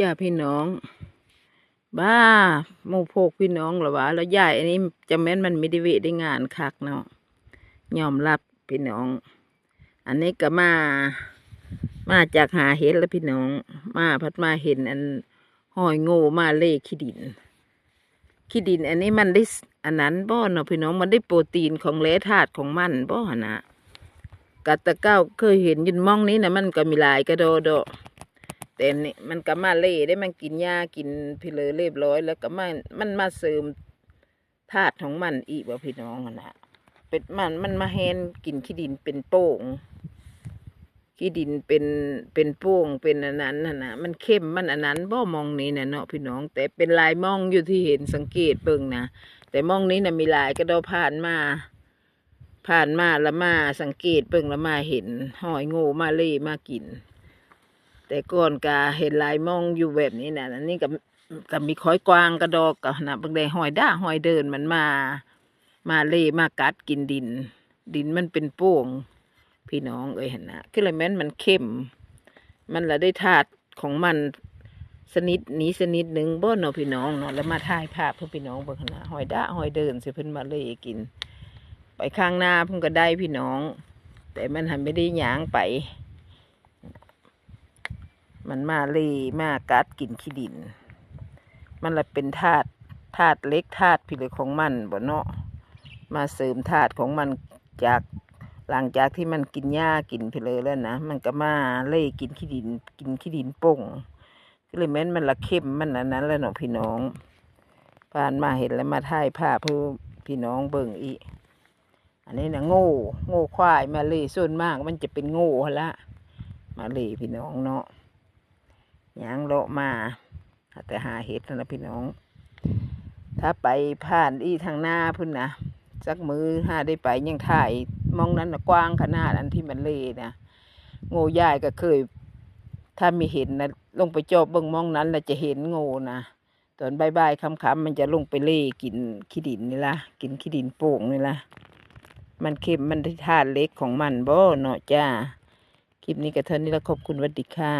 ยาพี่น้อง บ้าหมู่โพกพี่น้องหรอวะ แล้วยายอันนี้จะแม่นมันไม่ได้เวได้งานคักเนาะยอมรับพี่น้อง อันนี้ก็มา มาจากหาเห็ดแล้วพี่น้อง มาพัดมาเห็นอันหอยโง่มาเล่ขี้ดินขี้ดิน อันนี้มันได้อันนั้นบ่เนาะพี่น้องมันได้โปรตีนของแร่ธาตุของมันบ่หนะกัตตะเก้าเคยเห็นยินมองนี้นะมันก็มีหลายกระโดด แต่นี่มันก็มาเล่ได้มันกินหญ้ากินพิเลเรียบร้อย แล้วก็มามันมาเสริมธาตุของมันอีกว่าพี่น้องนะเป็ดมันมันมาแฮนกินขี้ดินเป็นโป่งขี้ดินเป็นเป็นโป่งเป็นอันนั้นนะนมันเข้มมันอันนั้นบ่มองนี้นะเนาะพี่น้อง แต่เป็นลายมองอยู่ที่เห็นสังเกตเบิ่งนะแต่มองนี้นะมีลายกระโดผ่านมา ผ่านมาล้วมาสังเกตเบิ่งล้วมาเห็นหอยโง่มาเล่มากิน แต่ก่อนกาเห็นลายมองอยู่แบบนี้นะอันนี้กับกับมีค้อยกวางกระดอกกับนะบางแดหอยด้าหอยเดินมันมา มาเล่มากัดกินดิน ดินมันเป็นโป่งพี่น้องเอ้ยเห็นนะคืออะไรแม้นมันเข้ม มันละได้ธาตุของมันสนิดนี้สนิดหนึ่งบ่เนาะพี่น้องเนาะแล้วมาถ่ายภาพเพื่อพี่น้องเบิ่งนะหอยด้าหอยเดินสิเพิ่นมาเล่กิน ไปข้างหน้าเพิ่งก็ได้พี่น้อง แต่มันหันไม่ได้หยางไป มันมาเลยมากัดกินขี้ดิน มันละเป็นธาตุธาตุเล็กธาตุพิเลยของมันบ่เนาะมาเสริมธาตุของมันจากหลังจากที่มันกินหญ้ากินไปเลยแล้วนะมันก็มาเล่กินขี้ดิน กินขี้ดินป่งก็เลยแม้นมันละเข้มมันอันนั้นแล้วเนาะพี่น้อง ผ่านมาเห็นแล้วมาถ่ายภาพเพื่อพี่น้องเบิ่งอีอันนี้นะโง่ โง่ควายมาเลยส่วนมากมันจะเป็นโง่ละมาเลยพี่น้องเนาะ ยางเลาะมาแต่หาเห็ดนะพี่น้อง ถ้าไปผ่านอีทางหน้าพุ่นนะสักมือหาได้ไปยังถ่ายมองนั้นนะกว้างขนาดอันที่มันเลยนะโง่ยายก็เคย ถ้ามีเห็นนะลงไปจอบเบิ่งมองนั้นแล้วจะเห็นโง่นะตอนใบายๆคำๆมันจะลงไปเล่กินขี้ดินนี่ละกินขี้ดินโป่งนี่ละมันเค็มมันได้ธาตุเล็กของมันบ่เนาะจ้า คลิปนี้กับเท่านี้แล้วขอบคุณวัดดีค่ะ